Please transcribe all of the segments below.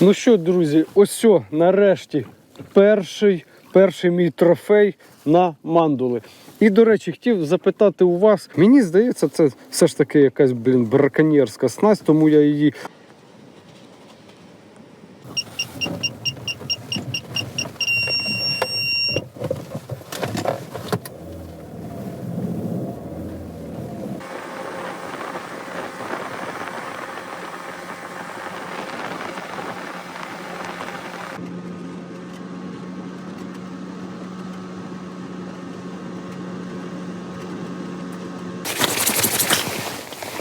Ну що, друзі, ось нарешті перший, перший мій трофей на мандули. І, до речі, хотів запитати у вас. Мені здається, це все ж таки якась, блін, браконьєрська снасть, тому я її.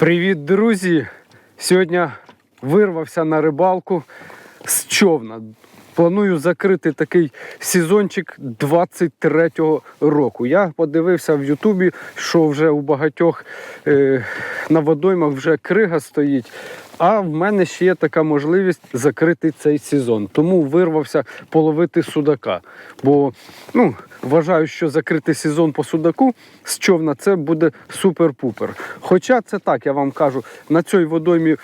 Привіт, друзі! Сьогодні вирвався на рибалку з човна. Планую закрити такий сезончик 23-го року. Я подивився в Ютубі, що вже у багатьох е, на водоймах вже крига стоїть. А в мене ще є така можливість закрити цей сезон. Тому вирвався половити судака. Бо ну, вважаю, що закрити сезон по судаку з човна це буде супер-пупер. Хоча це так, я вам кажу, на цій водоймі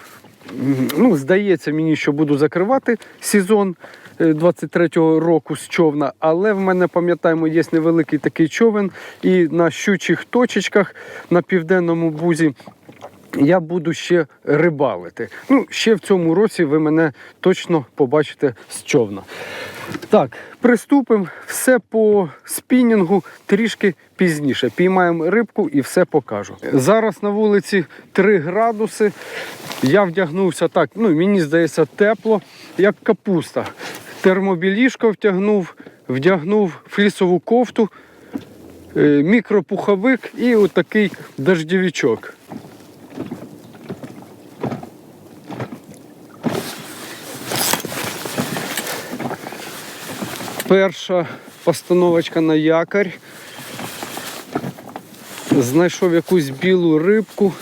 ну, здається мені, що буду закривати сезон. е, 23-го року з човна, але в мене, пам'ятаємо, є невеликий такий човен, і на щучих точечках на південному бузі я буду ще рибалити. Ну, ще в цьому році ви мене точно побачите з човна. Так, приступимо. Все по спінінгу трішки пізніше. Піймаємо рибку і все покажу. Зараз на вулиці 3 градуси. Я вдягнувся так, ну мені здається, тепло, як капуста. Термобілішко втягнув, вдягнув флісову кофту, е, мікропуховик і отакий дождєвічок. Перша постановочка на якорь. Знайшов якусь білу рибку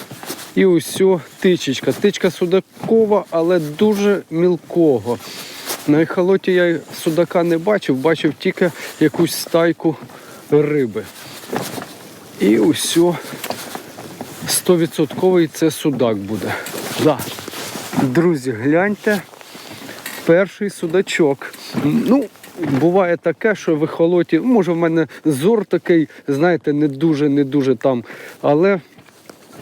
і усьо тичечка. Тичка судакова, але дуже мілкого. На ехолоті я судака не бачив, бачив тільки якусь стайку риби. І усьо 100% це судак буде. Да. Друзі, гляньте, перший судачок. Ну, буває таке, що в ехолоті, може, в мене зор такий, знаєте, не дуже, не дуже там. Але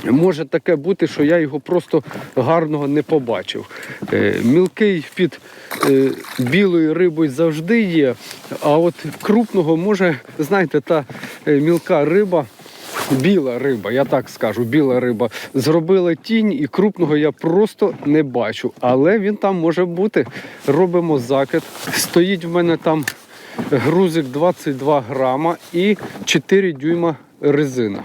може таке бути, що я його просто гарного не побачив. Е, мілкий під е, білою рибою завжди є, а от крупного може, знаєте, та е, мілка риба. Біла риба, я так скажу, біла риба. Зробила тінь і крупного я просто не бачу. Але він там може бути. Робимо закид. Стоїть в мене там грузик 22 грама і 4 дюйма резина.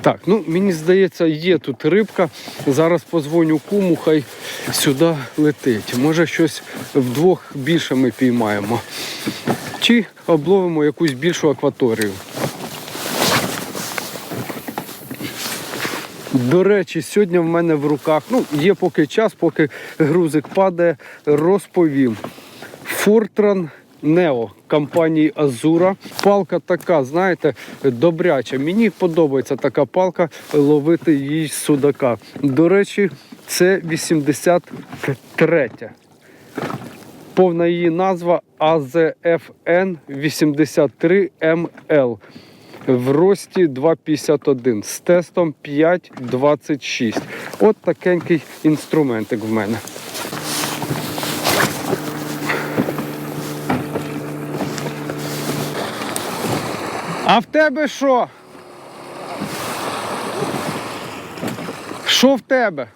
Так, ну мені здається, є тут рибка. Зараз позвоню куму, хай сюди летить. Може щось вдвох більше ми піймаємо. Чи обловимо якусь більшу акваторію. До речі, сьогодні в мене в руках, ну, є поки час, поки грузик падає, розповім. Fortran Neo компанії Азура. Палка така, знаєте, добряча. Мені подобається така палка ловити її з судака. До речі, це 83. Повна її назва AZFN 83ML в рості 2,51 з тестом 5,26. От такенький інструментик в мене. А в тебе що? Що в тебе?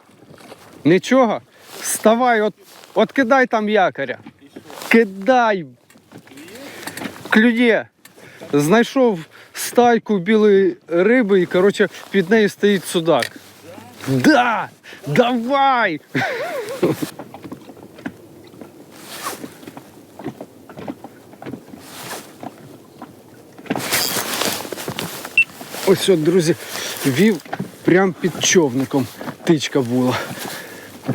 Нічого? Вставай, от, от кидай там якоря. Кидай. Клює. Знайшов стайку білої риби і, коротше, під нею стоїть судак. Да! Давай! Ось от, друзі, вів прямо під човником тичка була.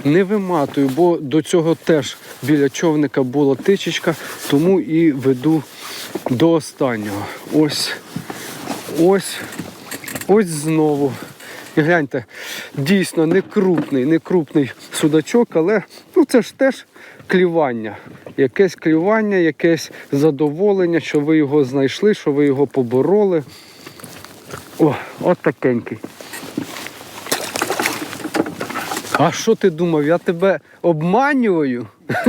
Не виматую, бо до цього теж біля човника була тичечка, тому і веду до останнього. Ось, ось, ось знову. І гляньте, дійсно не крупний, не крупний судачок, але ну, це ж теж клювання. Якесь клювання, якесь задоволення, що ви його знайшли, що ви його побороли. О, от такенький. А що ти думав? Я тебе обманюю?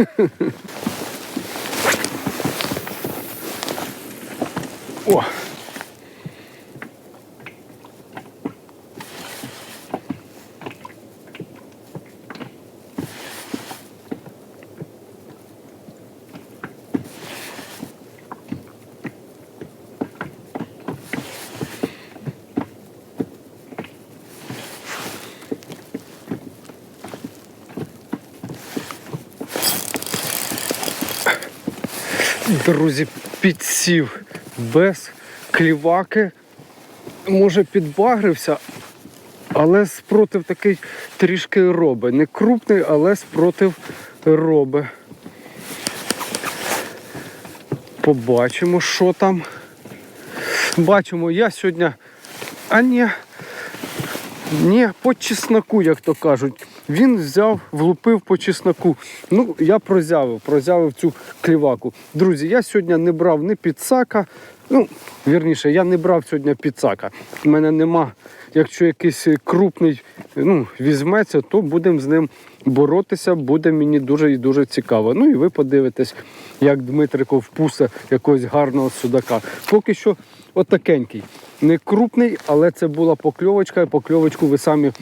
О! Друзі, підсів без кліваки. Може підбагрився, але спротив такий трішки робить. Не крупний, але спротив робить. Побачимо, що там. Бачимо, я сьогодні. А ні. Ні, по чесноку, як то кажуть. Він взяв, влупив по чесноку. Ну, я прозявив, прозявив цю кліваку. Друзі, я сьогодні не брав ні підсака. Ну, вірніше, я не брав сьогодні підсака. У мене нема, якщо якийсь крупний ну, візьметься, то будемо з ним боротися, буде мені дуже і дуже цікаво. Ну і ви подивитесь, як Дмитрико впусе якогось гарного судака. Поки що отакенький. Не крупний, але це була покльовочка, і покльовочку ви самі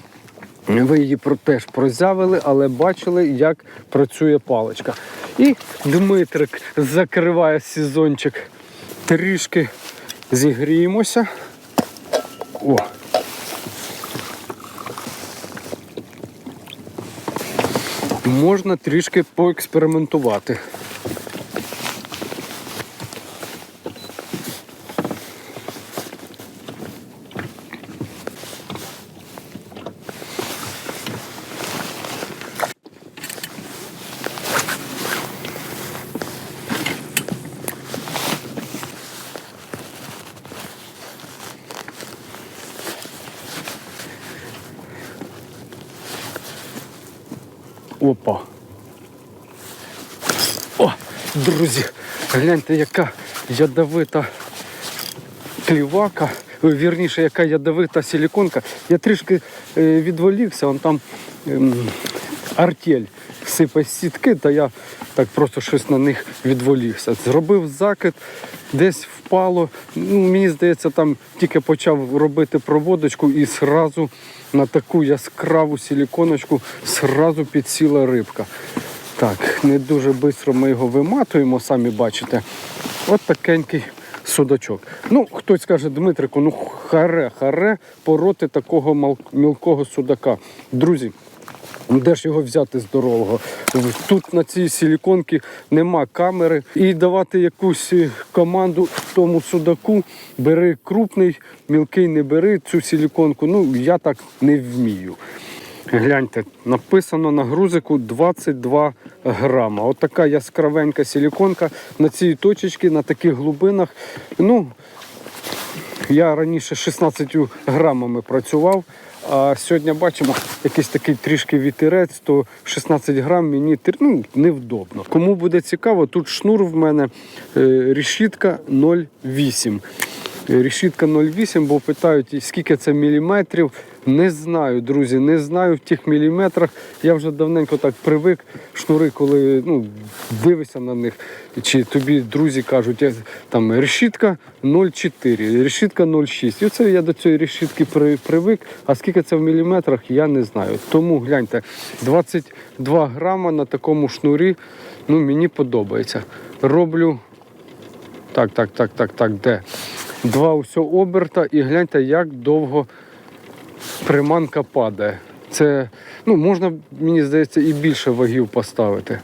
ви її теж прозявили, але бачили, як працює паличка. І Дмитрик закриває сезончик. Трішки зігріємося. О. Можна трішки поекспериментувати. Опа. О, друзі, гляньте, яка ядовита клівака. Вірніше, яка ядовита силіконка. Я трішки е, відволікся, он там ем, артель сипе сітки, та я так просто щось на них відволікся. Зробив закид, десь впало. Ну, мені здається, там тільки почав робити проводочку і зразу на таку яскраву силіконочку зразу підсіла рибка. Так, не дуже швидко ми його виматуємо, самі бачите. От такенький судачок. Ну, хтось скаже, Дмитрику, ну харе, харе пороти такого мілкого судака. Друзі, де ж його взяти здорового? Тут на цій силіконці нема камери. І давати якусь е, команду тому судаку, бери крупний, мілкий не бери цю силіконку. Ну, я так не вмію. Гляньте, написано на грузику 22 грама. От така яскравенька силіконка на цій точечці, на таких глибинах. Ну, я раніше 16 грамами працював, а сьогодні бачимо якийсь такий трішки вітерець, то 16 грам мені ну, невдобно. Кому буде цікаво, тут шнур в мене решітка 0,8. Е, Решітка 0,8, бо питають, скільки це міліметрів. Не знаю, друзі, не знаю в тих міліметрах. Я вже давненько так привик. Шнури, коли ну, дивишся на них, чи тобі друзі кажуть, там решітка 0,4, решітка 0,6. І це я до цієї решітки при, привик. А скільки це в міліметрах, я не знаю. Тому гляньте, 22 грама на такому шнурі ну, мені подобається. Роблю так, так, так, так, так, де? Два усе оберта і гляньте, як довго приманка падає. Це ну, можна, мені здається, і більше вагів поставити.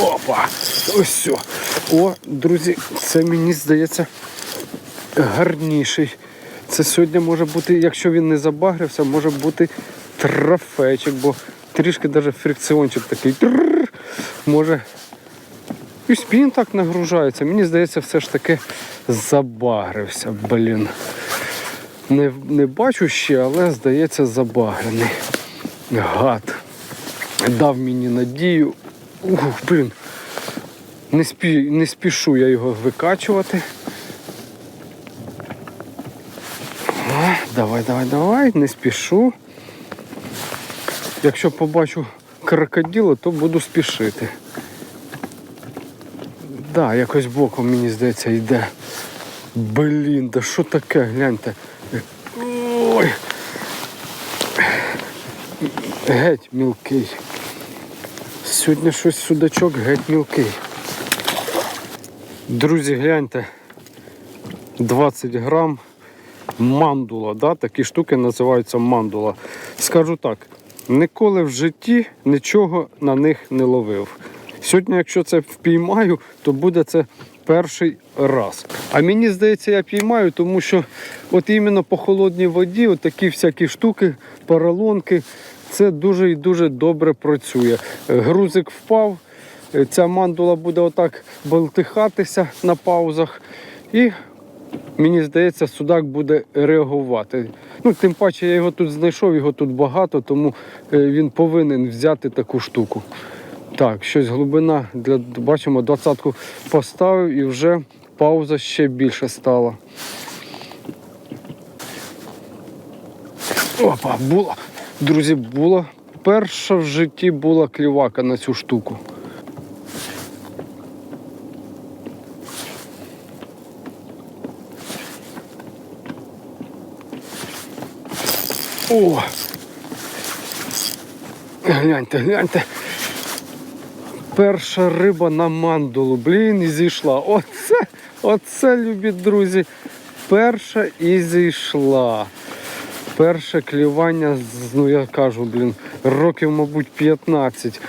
Опа! Ось все. О, друзі, це мені здається гарніший Це сьогодні може бути, якщо він не забагрився, може бути трофейчик, бо трішки навіть фрикціончик такий. трррр, Може. І спін так нагружається. Мені здається, все ж таки забагрився, блін. Не, не бачу ще, але здається, забагрений. Гад. Дав мені надію. Ух, блін. Не, спі, не спішу я його викачувати. Давай, давай, давай, не спішу. Якщо побачу крокодила, то буду спішити. Да, якось боком, мені здається, йде. Блін, да що таке, гляньте. Ой. Геть мілкий. Сьогодні щось судачок геть мілкий. Друзі, гляньте. 20 грам мандула. Да? Такі штуки називаються мандула. Скажу так, ніколи в житті нічого на них не ловив. Сьогодні, якщо це впіймаю, то буде це перший раз. А мені здається, я піймаю, тому що от іменно по холодній воді, от такі всякі штуки, поролонки, це дуже і дуже добре працює. Грузик впав, ця мандула буде отак болтихатися на паузах. І мені здається, судак буде реагувати. Ну, тим паче я його тут знайшов, його тут багато, тому е, він повинен взяти таку штуку. Так, щось глибина для бачимо, двадцятку поставив і вже пауза ще більше стала. Опа, була. Друзі, була. Перша в житті була клівака на цю штуку. О! Гляньте, гляньте. Перша риба на мандулу. Блін, і зійшла. Оце, оце, любі друзі. Перша і зійшла. Перше клювання, ну я кажу, блін, років, мабуть, 15.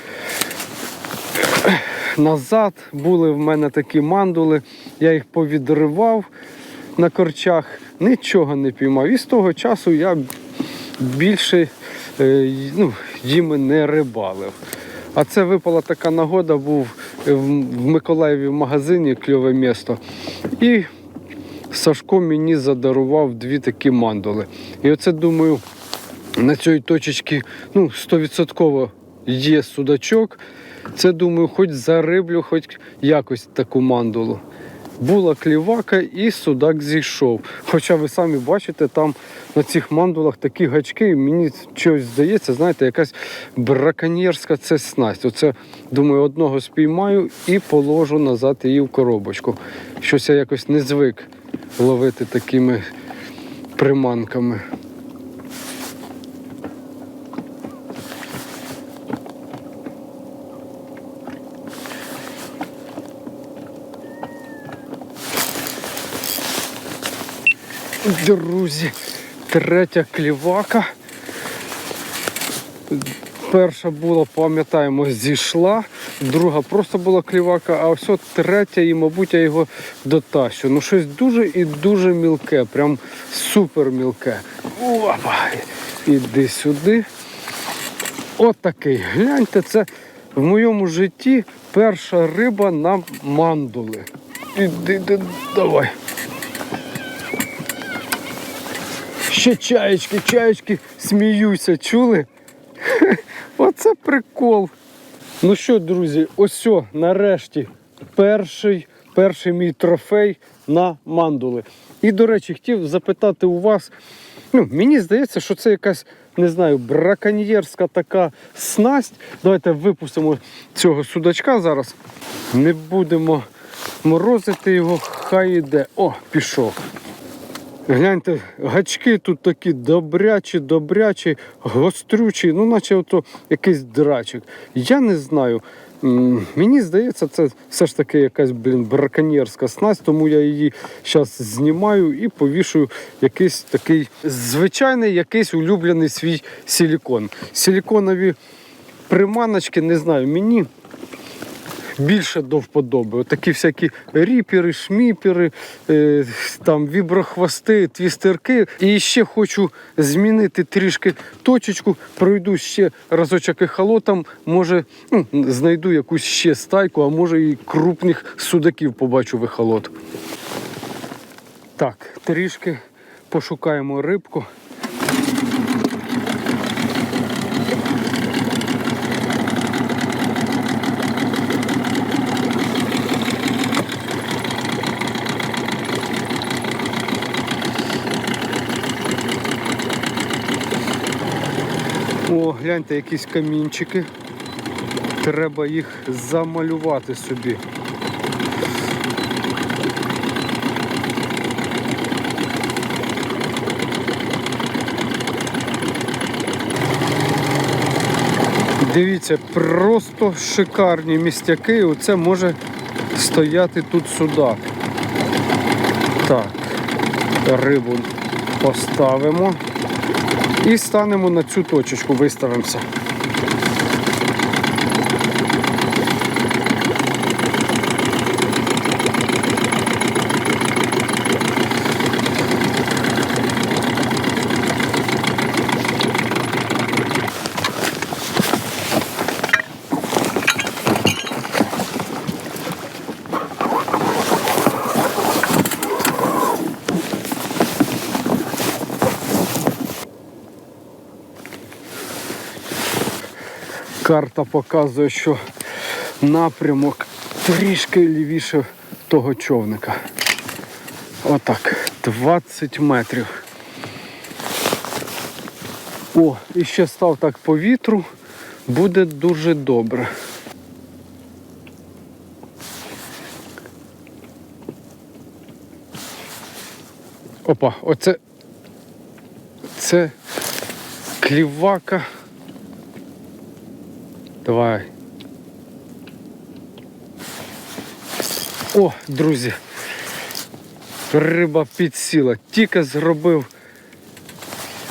Назад були в мене такі мандули, я їх повідривав на корчах, нічого не піймав. І з того часу я більше е, ну, їми не рибалив. А це випала така нагода, був в Миколаєві в магазині кльове місто. І Сашко мені задарував дві такі мандули. І оце думаю, на цій точечці ну, 100% є судачок. Це думаю, хоч зариблю, хоч якось таку мандулу. Була клівака і судак зійшов. Хоча ви самі бачите, там на цих мандулах такі гачки, мені щось здається, знаєте, якась браконьєрська це снасть. Оце, думаю, одного спіймаю і положу назад її в коробочку. Щось я якось не звик ловити такими приманками. Друзі, третя клівака. Перша була, пам'ятаємо, зійшла, друга просто була клівака, а ось третя, і, мабуть, я його дотащу. Ну, щось дуже і дуже мілке, прям супер мілке. Опа! Іди сюди. От такий. Гляньте, це в моєму житті перша риба на мандули. Іди, іди, давай. Ще чаєчки, чаєчки сміюся, чули? Оце прикол. Ну що, друзі, ось нарешті перший, перший мій трофей на мандули. І, до речі, хотів запитати у вас. Ну, мені здається, що це якась, не знаю, браконьєрська така снасть. Давайте випустимо цього судачка зараз. Не будемо морозити його, хай іде. О, пішов. Гляньте, гачки тут такі добрячі, добрячі, гострючі, ну наче ото якийсь драчик. Я не знаю. Мені здається, це все ж таки якась блін, браконьєрська снасть, тому я її зараз знімаю і повішую якийсь такий звичайний якийсь улюблений свій силікон. Силіконові приманочки, не знаю, мені більше до вподоби. Отакі всякі ріпери, шміпери, е, там віброхвости, твістерки. І ще хочу змінити трішки точечку, пройду ще разочок ехолотом, може ну, знайду якусь ще стайку, а може і крупних судаків побачу в ехолот. Так, трішки пошукаємо рибку. О, гляньте, якісь камінчики. Треба їх замалювати собі. Дивіться, просто шикарні містяки. Оце може стояти тут судак. Так, рибу поставимо. І станемо на цю точечку, виставимося. Карта показує, що напрямок трішки лівіше того човника. Отак, 20 метрів. О, і ще став так по вітру, буде дуже добре. Опа, оце це клівака. Давай. О, друзі. Риба підсіла. Тільки зробив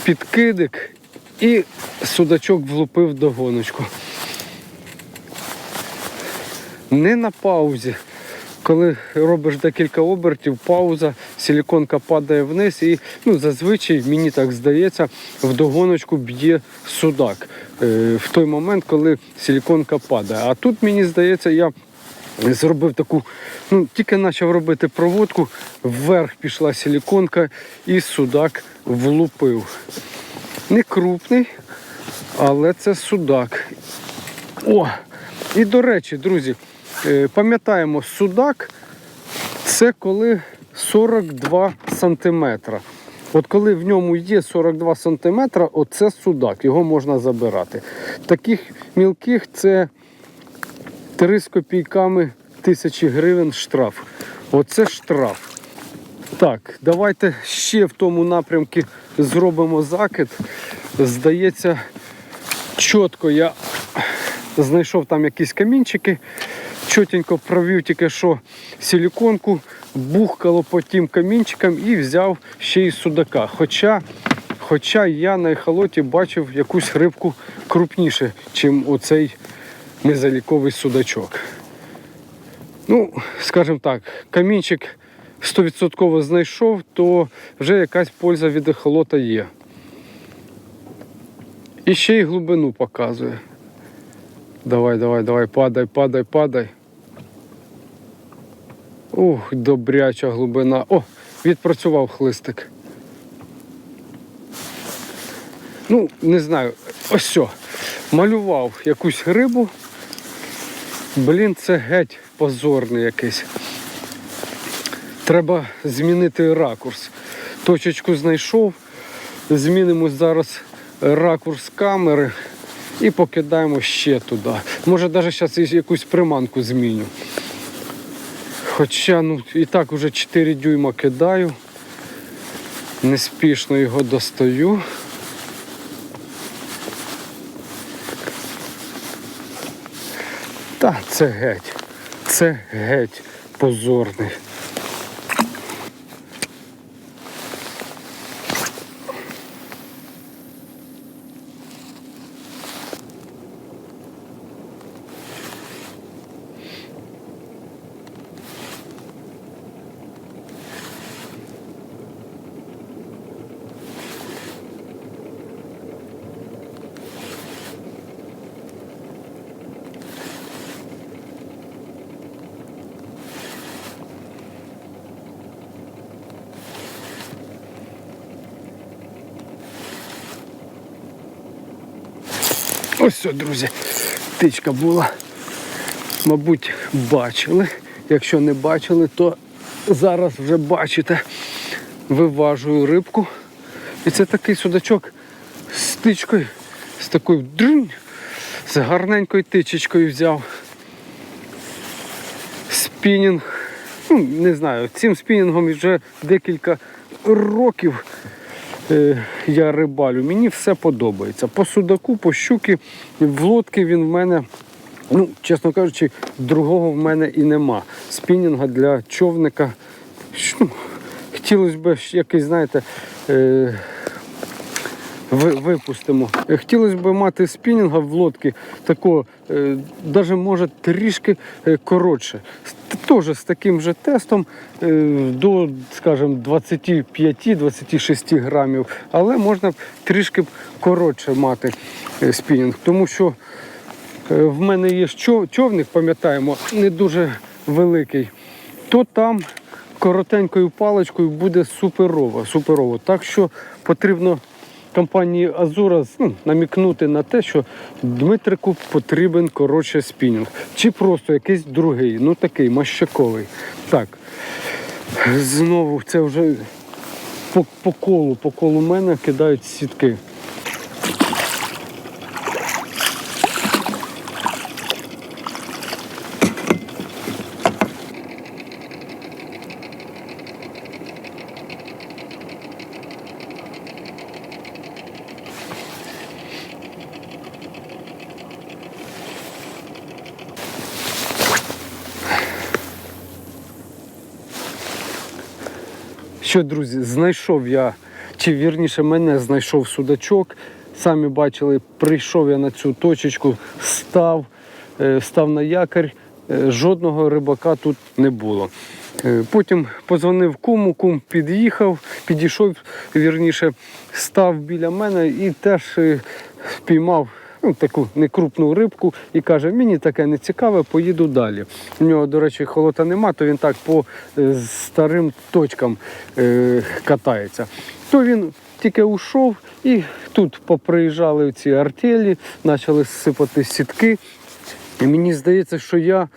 підкидик і судачок влупив догоночку. Не на паузі. Коли робиш декілька обертів, пауза, силіконка падає вниз і ну, зазвичай, мені так здається, в догоночку б'є судак е, в той момент, коли силіконка падає. А тут, мені здається, я зробив таку, ну, тільки почав робити проводку, вверх пішла силіконка і судак влупив. Не крупний, але це судак. О! І до речі, друзі, пам'ятаємо, судак це коли 42 сантиметра. От коли в ньому є 42 сантиметра, оце судак, його можна забирати. Таких мілких це 3 з копійками тисячі гривень штраф. Оце штраф. Так, давайте ще в тому напрямку зробимо закид. Здається, чітко я знайшов там якісь камінчики, чотенько провів тільки що силіконку, бухкало по тим камінчикам і взяв ще й судака. Хоча, хоча я на ехолоті бачив якусь рибку крупніше, ніж оцей незаліковий судачок. Ну, скажімо так, камінчик 100% знайшов, то вже якась польза від ехолота є. І ще й глибину показує. Давай, давай, давай, падай, падай, падай. Ух, добряча глибина. О, відпрацював хлистик. Ну, не знаю, ось все. Малював якусь рибу. Блін, це геть позорний якийсь. Треба змінити ракурс. Точечку знайшов. Змінимо зараз ракурс камери і покидаємо ще туди. Може навіть зараз якусь приманку зміню. Хоча ну, і так уже 4 дюйма кидаю. Неспішно його достаю. Та це геть. Це геть позорний. О, друзі, птичка була. Мабуть, бачили. Якщо не бачили, то зараз вже бачите. Виважую рибку. І це такий судачок з тичкою, з такою дринь, з гарненькою тичечкою взяв. Спінінг. Ну, не знаю, цим спінінгом вже декілька років я рибалю. Мені все подобається. По судаку, по щуки, в лодки він в мене, ну, чесно кажучи, другого в мене і нема. Спінінга для човника. ну, Хотілося б якийсь, знаєте, е, випустимо. Е, Хотілося б мати спінінга в лодці такого, е, навіть може трішки е, коротше. Теж з таким же тестом е, до, скажімо, 25-26 грамів, але можна трішки коротше мати е, спінінг, тому що е, в мене є човник, пам'ятаємо, не дуже великий, то там коротенькою паличкою буде суперово. суперово. Так що потрібно компанії Азура ну, намікнути на те, що Дмитрику потрібен коротше спінінг. Чи просто якийсь другий, ну такий мащаковий. Так. Знову це вже по, по колу, по колу мене кидають сітки. Що, друзі, знайшов я, чи вірніше мене знайшов судачок. Самі бачили, прийшов я на цю точечку, став, е, став на якорь. Е, Жодного рибака тут не було. Е, Потім позвонив куму, кум під'їхав, підійшов, вірніше, став біля мене і теж спіймав ну, таку некрупну рибку і каже, мені таке не цікаве, поїду далі. У нього, до речі, холота нема, то він так по е, старим точкам е, катається. То він тільки ушов і тут поприїжджали ці артелі, почали сипати сітки. І мені здається, що я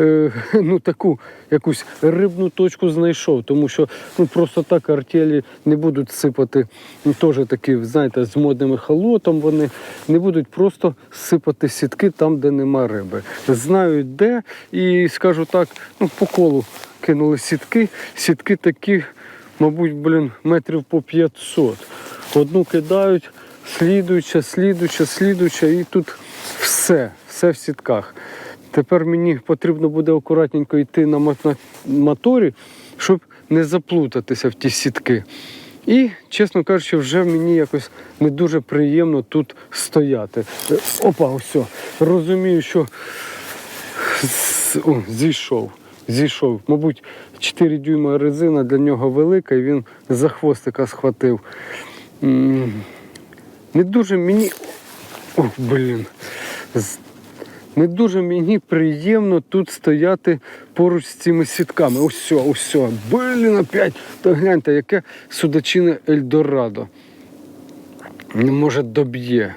е, ну, таку якусь рибну точку знайшов, тому що ну, просто так артелі не будуть сипати, ну, теж такі, знаєте, з модним холотом вони не будуть просто сипати сітки там, де нема риби. Знають де, і скажу так, ну, по колу кинули сітки. Сітки такі, мабуть, блін, метрів по 500. Одну кидають, слідуюча, слідуюча, слідуюча, і тут все, все в сітках. Тепер мені потрібно буде акуратненько йти на моторі, щоб не заплутатися в ті сітки. І, чесно кажучи, вже мені якось не дуже приємно тут стояти. Е, Опа, ось. Розумію, що о, зійшов. Зійшов. Мабуть, 4 дюйма резина для нього велика, і він за хвостика схватив. Не дуже мені. О, блін. Не дуже мені приємно тут стояти поруч з цими сітками. Ось, ось. Блін, опять. Та гляньте, яке судачине Ельдорадо. Може доб'є.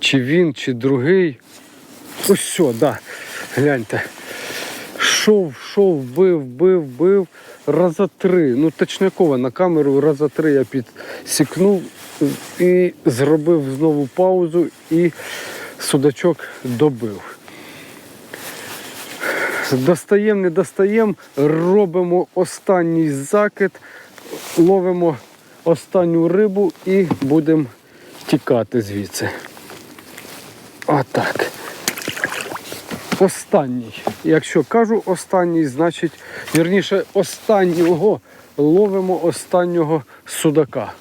Чи він, чи другий. Ось да. Гляньте. Шов, шов, бив, бив, бив. Раза три. Ну, точняково на камеру раза три я підсікнув і зробив знову паузу і судачок добив. Достаємо, не достаємо, робимо останній закид, ловимо останню рибу і будемо тікати звідси. Отак. Останній. Якщо кажу останній, значить, вірніше, останнього ловимо останнього судака.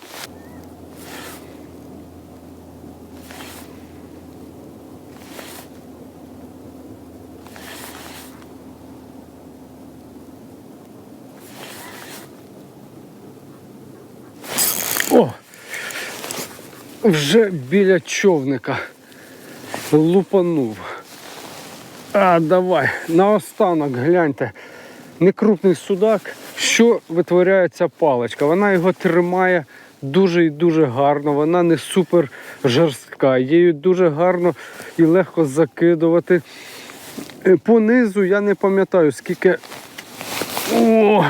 О! Вже біля човника лупанув. А, давай, наостанок гляньте. Некрупний судак, що витворяє ця паличка. Вона його тримає дуже і дуже гарно, вона не супер жорстка, її дуже гарно і легко закидувати. Е, По низу я не пам'ятаю, скільки. О,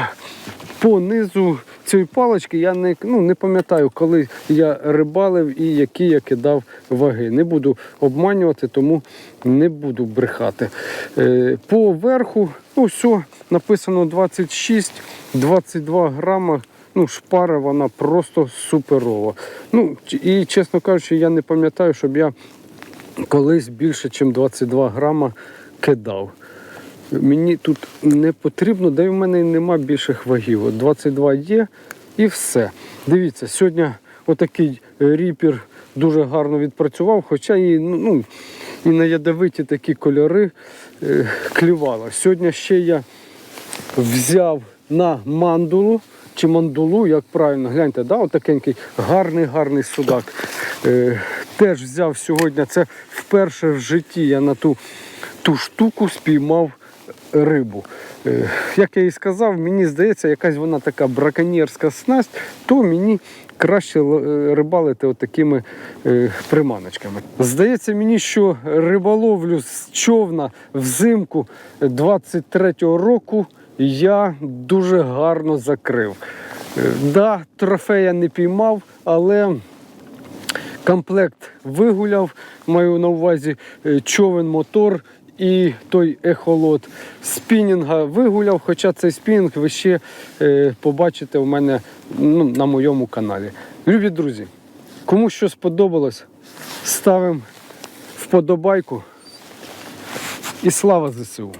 по низу цієї палички я не, ну, не пам'ятаю, коли я рибалив і які я кидав ваги. Не буду обманювати, тому не буду брехати. Е, по верху, ну все, написано 26-22 грама. Ну, шпара вона просто суперова. Ну, і чесно кажучи, я не пам'ятаю, щоб я колись більше, ніж 22 грама кидав. Мені тут не потрібно, й в мене нема більших вагів. От 22 є і все. Дивіться, сьогодні отакий ріпір дуже гарно відпрацював, хоча і, ну, ну, і на ядовиті такі кольори е, клювало. Сьогодні ще я взяв на мандулу чи мандулу, як правильно, гляньте, да, отакенький гарний, гарний судак. Е, теж взяв сьогодні. Це вперше в житті я на ту, ту штуку спіймав рибу. Е, як я і сказав, мені здається, якась вона така браконьєрська снасть, то мені краще е, рибалити отакими е, приманочками. Здається мені, що риболовлю з човна взимку 23-го року я дуже гарно закрив. Да, трофея не піймав, але комплект вигуляв, маю на увазі човен, мотор і той ехолот спінінга вигуляв, хоча цей спінінг ви ще е, побачите у мене ну, на моєму каналі. Любі друзі, кому що сподобалось, ставимо вподобайку і слава ЗСУ!